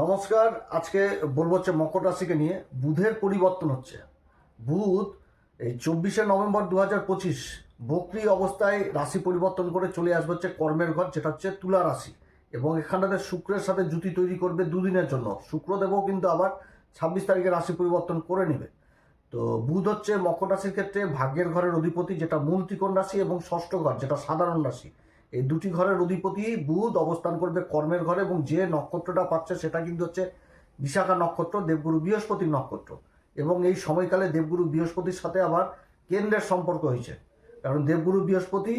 নমস্কার, আজকে বলব হচ্ছে মকর রাশিকে নিয়ে। বুধের পরিবর্তন হচ্ছে। বুধ এই চব্বিশে নভেম্বর দু হাজার পঁচিশ বকরি অবস্থায় রাশি পরিবর্তন করে চলে আসবে হচ্ছে কর্মের ঘর, যেটা হচ্ছে তুলা রাশি। এবং এখানটাতে শুক্রের সাথে জুতি তৈরি করবে দুদিনের জন্য। শুক্রদেবও কিন্তু আবার ছাব্বিশ তারিখে রাশি পরিবর্তন করে নেবে। তো বুধ হচ্ছে মকর রাশির ক্ষেত্রে ভাগ্যের ঘরের অধিপতি, যেটা মূল ত্রিকোণ রাশি এবং ষষ্ঠ ঘর, যেটা সাধারণ রাশি। এই দুটি ঘরের অধিপতি বুধ অবস্থান করবে কর্মের ঘরে এবং যে নক্ষত্রটা পাচ্ছে সেটা কিন্তু হচ্ছে বিশাখা নক্ষত্র, দেবগুরু বৃহস্পতির নক্ষত্র। এবং এই সময়কালে দেবগুরু বৃহস্পতির সাথে আবার কেন্দ্রের সম্পর্ক হয়েছে। কারণ দেবগুরু বৃহস্পতি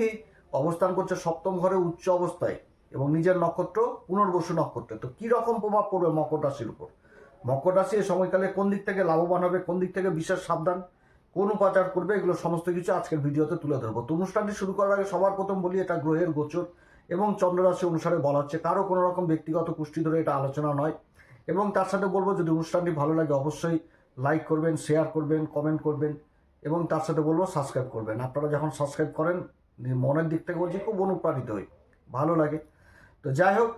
অবস্থান করছে সপ্তম ঘরে উচ্চ অবস্থায় এবং নিজের নক্ষত্র পুনর্বসু নক্ষত্রে। তো কী রকম প্রভাব পড়বে মকর রাশির উপর? মকর রাশি এই সময়কালে কোন দিক থেকে লাভবান হবে, কোন দিক থেকে বিশেষ সাবধান? কোন উপাচার করবে, এগুলো সমস্ত কিছু আজকের ভিডিওতে তুলে ধরবো। তো অনুষ্ঠানটি শুরু করার আগে সবার প্রথম বলি, এটা গ্রহের গোচর এবং চন্দ্ররাশি অনুসারে বলা হচ্ছে, কারও কোনো রকম ব্যক্তিগত পুষ্টি ধরে এটা আলোচনা নয়। এবং তার সাথে বলব, যদি অনুষ্ঠানটি ভালো লাগে অবশ্যই লাইক করবেন শেয়ার করবেন কমেন্ট করবেন এবং তার সাথে বলব সাবস্ক্রাইব করবেন। আপনারা যখন সাবস্ক্রাইব করেন মনের দিক থেকে বলছি, খুব অনুপ্রাণিত হই, ভালো লাগে। তো যাই হোক,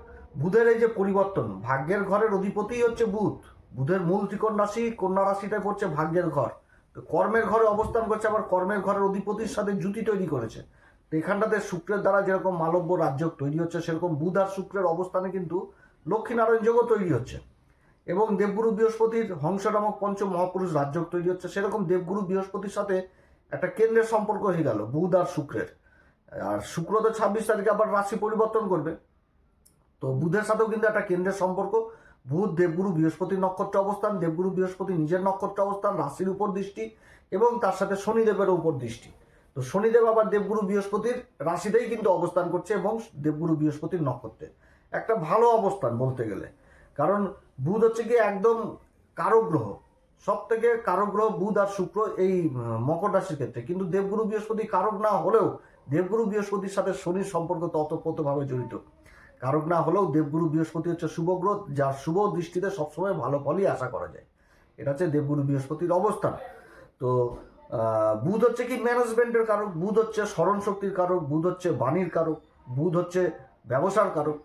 বুধের এই যে পরিবর্তন, ভাগ্যের ঘরের অধিপতিই হচ্ছে বুধ। বুধের মূল ত্রিকোণ রাশি, কন্যা রাশিটা পড়ছে ভাগ্যের ঘর। কর্মের ঘরে অবস্থান করছে, আবার কর্মের ঘরের অধিপতির সাথে জুতি তৈরি করেছে। তো এখানটাতে শুক্রের দ্বারা যেরকম মালব্য রাজ্য তৈরি হচ্ছে, সেরকম বুধ আর শুক্রের অবস্থানে কিন্তু লক্ষ্মীনারায়ণ যোগও তৈরি হচ্ছে। এবং দেবগুরু বৃহস্পতির হংস নামক পঞ্চ মহাপুরুষ রাজ্য তৈরি হচ্ছে, সেরকম দেবগুরু বৃহস্পতির সাথে একটা কেন্দ্রের সম্পর্ক হয়ে গেল, বুধ আর শুক্রের। আর শুক্র তো ছাব্বিশ তারিখে আবার রাশি পরিবর্তন করবে। তো বুধের সাথেও কিন্তু একটা কেন্দ্রের সম্পর্ক বুধ দেবগুরু বৃহস্পতির নক্ষত্র অবস্থান, দেবগুরু বৃহস্পতি নিজের নক্ষত্র অবস্থান, রাশির উপর দৃষ্টি এবং তার সাথে শনিদেবের উপর দৃষ্টি। তো শনিদেব আবার দেবগুরু বৃহস্পতির রাশিতেই কিন্তু অবস্থান করছে এবং দেবগুরু বৃহস্পতির নক্ষত্রে। একটা ভালো অবস্থান বলতে গেলে। কারণ বুধ হচ্ছে কি একদম কারগ্রহ সব থেকে কারগ্রহ বুধ আর শুক্র এই মকর রাশির ক্ষেত্রে। কিন্তু দেবগুরু বৃহস্পতি কারক না হলেও দেবগুরু বৃহস্পতির সাথে শনির সম্পর্ক ততপ্রতভাবে জড়িত। কারক না হলেও দেবগুরু বৃহস্পতি হচ্ছে শুভ গ্রহ যার শুভ দৃষ্টিতে সবসময় ভালো ফলই আশা করা যায়। এটা হচ্ছে দেবগুরু বৃহস্পতির অবস্থান। তো বুধ হচ্ছে কি ম্যানেজমেন্টের কারক, বুধ হচ্ছে স্মরণ শক্তির কারক, বুধ হচ্ছে বাণীর কারক, বুধ হচ্ছে ব্যবসার কারক।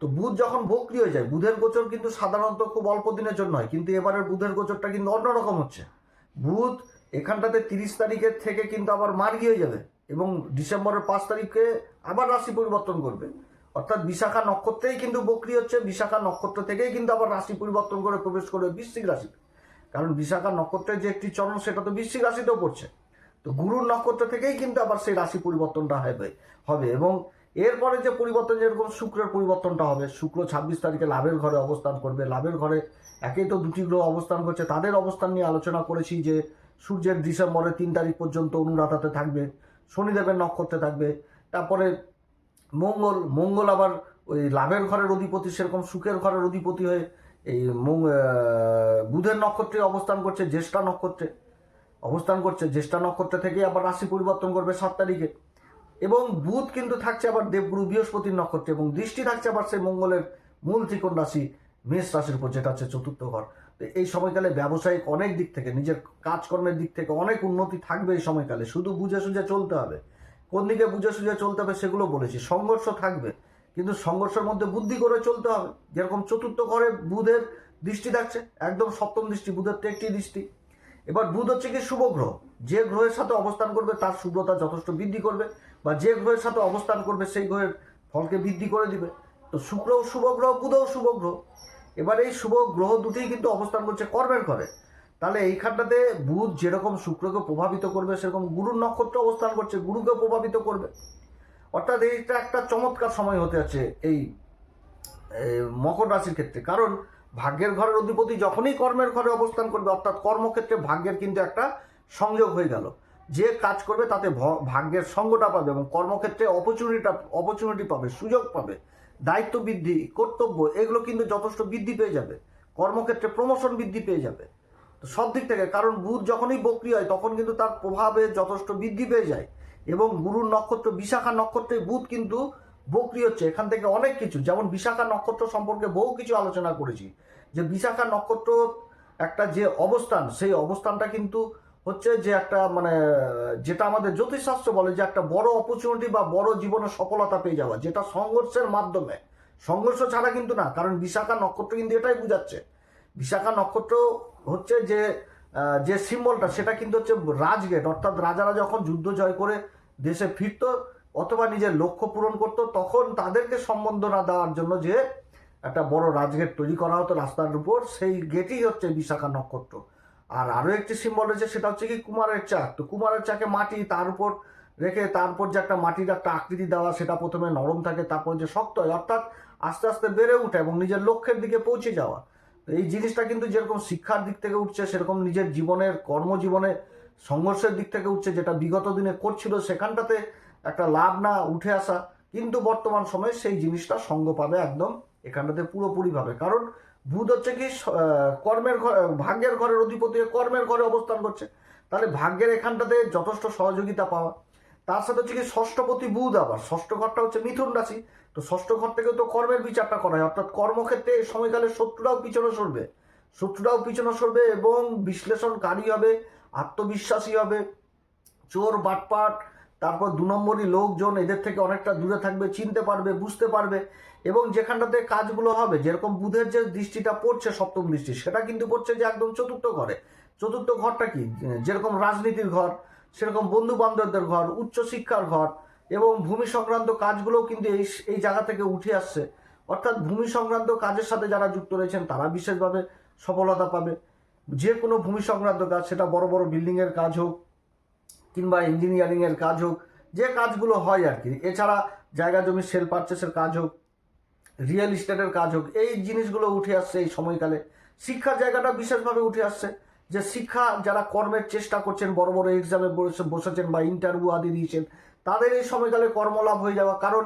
তো বুধ যখন বক্রি হয়ে যায়, বুধের গোচর কিন্তু সাধারণত খুব অল্প দিনের জন্য হয়, কিন্তু এবারের বুধের গোচরটা কিন্তু অন্যরকম হচ্ছে। বুধ এখানটাতে তিরিশ তারিখের থেকে কিন্তু আবার মার্গি হয়ে যাবে এবং ডিসেম্বরের পাঁচ তারিখে আবার রাশি পরিবর্তন করবে। অর্থাৎ বিশাখা নক্ষত্রেই কিন্তু বকরি হচ্ছে, বিশাখা নক্ষত্র থেকেই কিন্তু আবার রাশি পরিবর্তন করে প্রবেশ করবে বৃশ্চিক রাশিতে। কারণ বিশাখা নক্ষত্রের যে একটি চরণ, সেটা তো বৃশ্চিক রাশিতেও পড়ছে। তো গুরুর নক্ষত্র থেকেই কিন্তু আবার সেই রাশি পরিবর্তনটা হবে হবে এবং এরপরে যে পরিবর্তন, যেরকম শুক্রের পরিবর্তনটা হবে, শুক্র ছাব্বিশ তারিখে লাভের ঘরে অবস্থান করবে। লাভের ঘরে একেই তো দুটি গ্রহ অবস্থান করছে, তাদের অবস্থান নিয়ে আলোচনা করেছি যে সূর্যের ডিসেম্বরের তিন তারিখ পর্যন্ত অনুরাধাতে থাকবে, শনিদেবের নক্ষত্রে থাকবে, তারপরে মঙ্গল মঙ্গল আবার ওই লাভের ঘরের অধিপতি, সেরকম সুখের ঘরের অধিপতি হয়ে এই বুধের নক্ষত্রে অবস্থান করছে, জ্যেষ্ঠা নক্ষত্রে। অবস্থান করছে, জ্যেষ্ঠা নক্ষত্রে থেকে আবার রাশি পরিবর্তন করবে সাত তারিখে। এবং বুধ কিন্তু থাকছে আবার দেবগুরু বৃহস্পতির নক্ষত্রে এবং দৃষ্টি থাকছে আবার সেই মঙ্গলের মূল ত্রিকোণ রাশি, মেষ রাশির উপর, যেটা হচ্ছে চতুর্থ ঘর। এই সময়কালে ব্যবসায়িক অনেক দিক থেকে, নিজের কাজকর্মের দিক থেকে অনেক উন্নতি থাকবে এই সময়কালে। শুধু বুঝে সুঝে চলতে হবে। কোন দিকে বুঝে সুঝে চলতে হবে সেগুলো বলেছি। সংঘর্ষ থাকবে, কিন্তু সংঘর্ষের মধ্যে বুদ্ধি করে চলতে হবে। যেরকম চতুর্থ ঘরে বুধের দৃষ্টি থাকছে, একদম সপ্তম দৃষ্টি, বুধের তো একটি দৃষ্টি। এবার বুধ হচ্ছে কি শুভ গ্রহ, যে গ্রহের সাথে অবস্থান করবে তার শুভ্রতা যথেষ্ট বৃদ্ধি করবে, বা যে গ্রহের সাথে অবস্থান করবে সেই গ্রহের ফলকে বৃদ্ধি করে দিবে। তো শুক্রও শুভ গ্রহ, বুধও শুভ গ্রহ। এবার এই শুভ গ্রহ দুটিই কিন্তু অবস্থান করছে কর্মের ঘরে। তাহলে এইখানটাতে বুধ যেরকম শুক্রকে প্রভাবিত করবে, সেরকম গুরুর নক্ষত্র অবস্থান করছে, গুরুকে প্রভাবিত করবে। অর্থাৎ এইটা একটা চমৎকার সময় হতে আছে এই মকর রাশির ক্ষেত্রে। কারণ ভাগ্যের ঘরের অধিপতি যখনই কর্মের ঘরে অবস্থান করবে, অর্থাৎ কর্মক্ষেত্রে ভাগ্যের কিন্তু একটা সংযোগ হয়ে গেল। যে কাজ করবে, তাতে ভাগ্যের সঙ্গটা পাবে এবং কর্মক্ষেত্রে অপরচুনিটিটা অপরচুনিটি পাবে, সুযোগ পাবে। দায়িত্ব বৃদ্ধি, কর্তব্য, এগুলো কিন্তু যথেষ্ট বৃদ্ধি পেয়ে যাবে। কর্মক্ষেত্রে প্রমোশন বৃদ্ধি পেয়ে যাবে। সব দিক থেকে, কারণ বুধ যখনই বক্রি হয়, তখন কিন্তু তার প্রভাবে যথেষ্ট বৃদ্ধি পেয়ে যায়। এবং গুরুর নক্ষত্র, বিশাখা নক্ষত্রে বুধ কিন্তু বক্রি হচ্ছে, এখান থেকে অনেক কিছু। যেমন বিশাখা নক্ষত্র সম্পর্কে বহু কিছু আলোচনা করেছি। যে বিশাখা নক্ষত্র একটা যে অবস্থান, সেই অবস্থানটা কিন্তু হচ্ছে যে একটা মানে যেটা আমাদের জ্যোতিষশাস্ত্র বলে যে একটা বড় অপরচুনিটি বা বড় জীবনে সফলতা পেয়ে যাওয়া, যেটা সংঘর্ষের মাধ্যমে। সংঘর্ষ ছাড়া কিন্তু না, কারণ বিশাখা নক্ষত্র কিন্তু এটাই বুঝাচ্ছে। বিশাখা নক্ষত্র হচ্ছে যে যে সিম্বলটা সেটা কিন্তু হচ্ছে রাজগেট অর্থাৎ রাজারা যখন যুদ্ধ জয় করে দেশে ফিরত অথবা নিজের লক্ষ্য পূরণ করত, তখন তাদেরকে সম্বর্ধনা দেওয়ার জন্য যে একটা বড় রাজগেট তৈরি করা হতো রাস্তার উপর, সেই গেটই হচ্ছে বিশাখা নক্ষত্র। আর আরও একটি সিম্বল রয়েছে, সেটা হচ্ছে কি কুমারের চাক। তো কুমারের চাকে মাটি তার উপর রেখে তারপর যে একটা মাটির একটা আকৃতি দেওয়া, সেটা প্রথমে নরম থাকে, তারপর যে শক্ত হয়, অর্থাৎ আস্তে আস্তে বেড়ে ওঠে এবং নিজের লক্ষ্যের দিকে পৌঁছে যাওয়া। এই জিনিসটা কিন্তু যেরকম শিক্ষার দিক থেকে উঠছে, সেরকম নিজের জীবনের কর্মজীবনে, সংঘর্ষের দিক থেকে উঠছে, যেটা বিগত দিনে করছিল, সেখানটাতে একটা লাভ না উঠে আসা। কিন্তু বর্তমান সময়ে সেই জিনিসটা সঙ্গ পাবে একদম এখানটাতে পুরোপুরিভাবে। কারণ বুধ হচ্ছে কি কর্মের ঘর ভাগ্যের ঘরের অধিপতি কর্মের ঘরে অবস্থান করছে। তাহলে ভাগ্যের এখানটাতে যথেষ্ট সহযোগিতা পাওয়া। তার সাথে হচ্ছে কি ষষ্ঠপতি বুধ আবার। ষষ্ঠ ঘরটা হচ্ছে মিথুন রাশি। তো ষষ্ঠ ঘর থেকে তো কর্মের বিচারটা করা হয়। অর্থাৎ কর্মক্ষেত্রে এই সময়কালে শত্রুরাও পিছনে সরবে। শত্রুরাও পিছনে সরবে এবং বিশ্লেষণকারী হবে, আত্মবিশ্বাসী হবে, চোর, বাটপাট, তারপর দু নম্বরই লোকজন, এদের থেকে অনেকটা দূরে থাকবে, চিনতে পারবে, বুঝতে পারবে এবং যেখানটাতে কাজগুলো হবে, যেরকম বুধের যে দৃষ্টিটা পড়ছে, সপ্তম দৃষ্টি, সেটা কিন্তু পড়ছে যে একদম চতুর্থ ঘরে। চতুর্থ ঘরটা কি? যেরকম রাজনীতির ঘর সেরকম বন্ধু বান্ধবদের ঘর, উচ্চশিক্ষার ঘর এবং ভূমি সংক্রান্ত কাজগুলোও কিন্তু এই এই জায়গা থেকে উঠে আসছে। অর্থাৎ ভূমি সংক্রান্ত কাজের সাথে যারা যুক্ত রয়েছেন, তারা বিশেষভাবে সফলতা পাবে। যে কোনো ভূমি সংক্রান্ত কাজ, সেটা বড় বড় বিল্ডিংয়ের কাজ হোক কিংবা ইঞ্জিনিয়ারিংয়ের কাজ হোক, যে কাজগুলো হয় আর কি। এছাড়া জায়গা জমি সেল পারচেসের কাজ হোক, রিয়েল এস্টেটের কাজ হোক, এই জিনিসগুলো উঠে আসছে এই সময়কালে। শিক্ষার জায়গাটা বিশেষভাবে উঠে আসছে। যে শিক্ষা যারা কর্মের চেষ্টা করছেন, বড় বড় এক্সামে বসেছেন বা ইন্টারভিউ আদি দিয়েছেন, তাদের এই সময়কালে কর্মলাভ হয়ে যাওয়া কারণ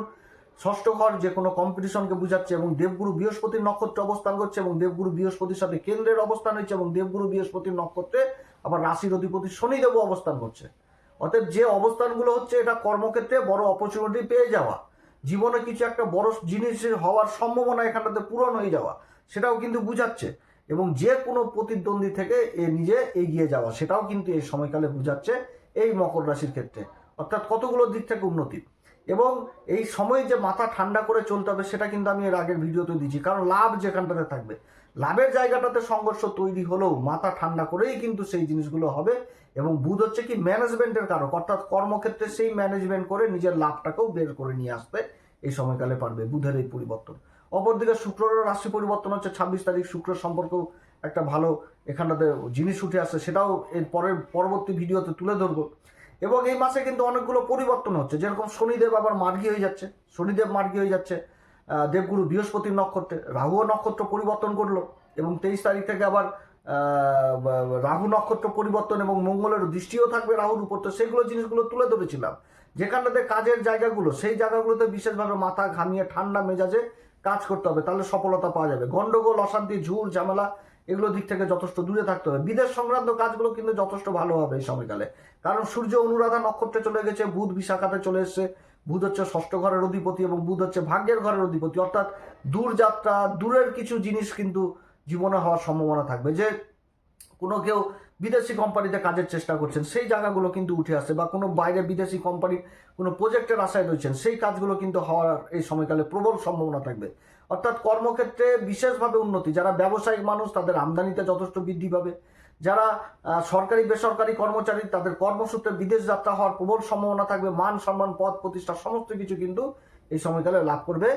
ষষ্ঠ ঘর যে কোনো কম্পিটিশনকে বুঝাচ্ছে এবং দেবগুরু বৃহস্পতির নক্ষত্রে অবস্থান করছে এবং দেবগুরু বৃহস্পতির সাথে কেন্দ্রের অবস্থান হচ্ছে এবং দেবগুরু বৃহস্পতির নক্ষত্রে আবার রাশির অধিপতি শনিদেবও অবস্থান করছে। অতএব যে অবস্থানগুলো হচ্ছে এটা কর্মক্ষেত্রে বড় অপরচুনিটি পেয়ে যাওয়া। জীবনে কিছু একটা বড় জিনিস হওয়ার সম্ভাবনা এখানটাতে পূরণ হয়ে যাওয়া, সেটাও কিন্তু বুঝাচ্ছে। এবং যে কোনো প্রতিদ্বন্দ্বী থেকে এ নিজে এগিয়ে যাওয়া, সেটাও কিন্তু এই সময়কালে বুঝাচ্ছে এই মকর রাশির ক্ষেত্রে। অর্থাৎ কতগুলো দিক থেকে উন্নতি। এবং এই সময় যে মাথা ঠান্ডা করে চলতে হবে, সেটা কিন্তু আমি এর আগের ভিডিওতে দিচ্ছি কারণ লাভ যেখানটাতে থাকবে, লাভের জায়গাটাতে সংঘর্ষ তৈরি হলেও মাথা ঠান্ডা করেই কিন্তু সেই জিনিসগুলো হবে। এবং বুধ হচ্ছে কি ম্যানেজমেন্টের কারক, অর্থাৎ কর্মক্ষেত্রে সেই ম্যানেজমেন্ট করে নিজের লাভটাকেও বের করে নিয়ে আসতে এই সময়কালে পারবে বুধের এই পরিবর্তন। অপরদিকে শুক্রের রাশি পরিবর্তন হচ্ছে ছাব্বিশ তারিখ। শুক্র সম্পর্কেও একটা ভালো এখানটাতে জিনিস উঠে আসছে সেটাও এর পরের পরবর্তী ভিডিওতে তুলে ধরবো। এবং এই মাসে কিন্তু অনেকগুলো পরিবর্তন হচ্ছে, যেরকম শনিদেব আবার মার্গী হয়ে যাচ্ছে। শনিদেব মার্গী হয়ে যাচ্ছে দেবগুরু বৃহস্পতির নক্ষত্রে রাহুও নক্ষত্র পরিবর্তন করল এবং তেইশ তারিখ থেকে আবার রাহু নক্ষত্র পরিবর্তন এবং মঙ্গলের দৃষ্টিও থাকবে রাহুর উপর। তো সেগুলো জিনিসগুলো তুলে ধরেছিলাম। যেখানটাতে কাজের জায়গাগুলো, সেই জায়গাগুলোতে বিশেষভাবে মাথা ঘামিয়ে ঠান্ডা মেজাজে কাজ করতে হবে, তাহলে সফলতা পাওয়া যাবে। গন্ডগোল, অশান্তি ঝুর ঝামেলা, এগুলো দিক থেকে যথেষ্ট দূরে থাকতে হবে। বিদেশ সংক্রান্ত কাজগুলো কিন্তু যথেষ্ট ভালো হবে এই সময়কালে। কারণ সূর্য, অনুরাধা নক্ষত্রে চলে গেছে, বুধ বিশাখাতে চলে এসছে। বুধ হচ্ছে ষষ্ঠ ঘরের অধিপতি এবং বুধ হচ্ছে ভাগ্যের ঘরের অধিপতি। অর্থাৎ দূর যাত্রা দূরের কিছু জিনিস কিন্তু জীবনে হওয়ার সম্ভাবনা থাকবে। যে কোনো কেউ বিদেশি কোম্পানিতে কাজের চেষ্টা করছেন, সেই জায়গাগুলো কিন্তু উঠে আসে বা কোনো বাইরে বিদেশি কোম্পানির কোনো প্রজেক্টের আশায় রয়েছেন, সেই কাজগুলো কিন্তু হওয়ার এই সময়কালে প্রবল সম্ভাবনা থাকবে। অর্থাৎ কর্মক্ষেত্রে বিশেষভাবে উন্নতি, যারা ব্যবসায়িক মানুষ তাদের আমদানিতে যথেষ্ট বৃদ্ধি পাবে, যারা সরকারি, বেসরকারি কর্মচারী তাদের কর্মসূত্রে বিদেশ যাত্রা হওয়ার প্রবল সম্ভাবনা থাকবে, মান সম্মান, পদ প্রতিষ্ঠা সমস্ত কিছু কিন্তু এই সময়কালে লাভ করবে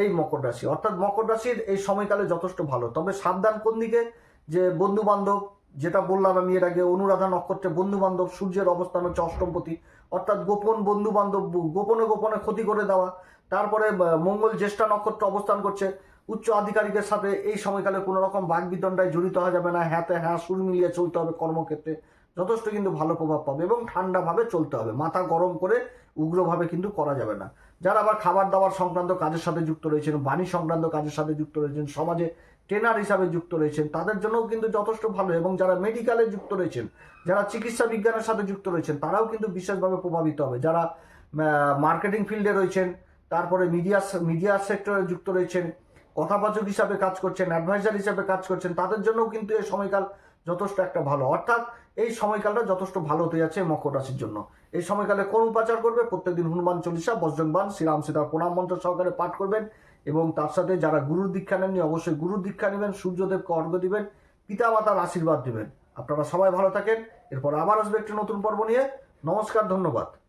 এই মকর রাশি। অর্থাৎ মকর রাশির এই সময়কালে যথেষ্ট ভালো। তবে সাবধান কোন দিকে? যে বন্ধু বান্ধব যেটা বললাম আমি এর আগে, অনুরাধা নক্ষত্রে বন্ধু বান্ধব সূর্যের অবস্থান হচ্ছে অষ্টমপতি। অর্থাৎ গোপন বন্ধু বান্ধব গোপনে গোপনে ক্ষতি করে দেওয়া। তারপরে মঙ্গল জ্যেষ্ঠা নক্ষত্র অবস্থান করছে। উচ্চ আধিকারিকের সাথে এই সময়কালে কোনো রকম বাগবিদণ্ডায় জড়িত হওয়া যাবে না। হ্যাঁতে হ্যাঁ সুর মিলিয়ে চলতে হবে কর্মক্ষেত্রে। যথেষ্ট কিন্তু ভালো প্রভাব পাবে এবং ঠান্ডাভাবে চলতে হবে। মাথা গরম করে উগ্রভাবে কিন্তু করা যাবে না। যারা আবার খাবার দাবার সংক্রান্ত কাজের সাথে যুক্ত রয়েছেন, বাণী সংক্রান্ত কাজের সাথে যুক্ত রয়েছেন, সমাজে ট্রেনার হিসাবে যুক্ত রয়েছেন, তাদের জন্যও কিন্তু যথেষ্ট ভালো। এবং যারা মেডিকেলে যুক্ত রয়েছেন, যারা চিকিৎসা বিজ্ঞানের সাথে যুক্ত রয়েছেন, তারাও কিন্তু বিশেষভাবে প্রভাবিত হবে। যারা মার্কেটিং ফিল্ডে রয়েছেন, তারপরে মিডিয়া মিডিয়া সেক্টরে যুক্ত রয়েছেন, কথাবাচক হিসাবে কাজ করছেন অ্যাডভাইজার হিসাবে কাজ করছেন, তাদের জন্যও কিন্তু এই সময়কাল যথেষ্ট একটা ভালো। অর্থাৎ এই সময়কালটা যথেষ্ট ভালো হতে যাচ্ছে মকর রাশির জন্য। এই সময়কালে কোন উপাচার করবে? প্রত্যেকদিন হনুমান চল্লিশা বজ্রংবান শ্রীরাম সীতার প্রণাম মন্ত্র সহকারে পাঠ করবেন এবং তার সাথে যারা গুরুর দীক্ষা নেননি অবশ্যই গুরুর দীক্ষা নেবেন, সূর্যদেবকে অর্ঘ্য দিবেন পিতা মাতার আশীর্বাদ দেবেন। আপনারা সবাই ভালো থাকেন। এরপর আবার আসবে একটি নতুন পর্ব নিয়ে। নমস্কার, ধন্যবাদ।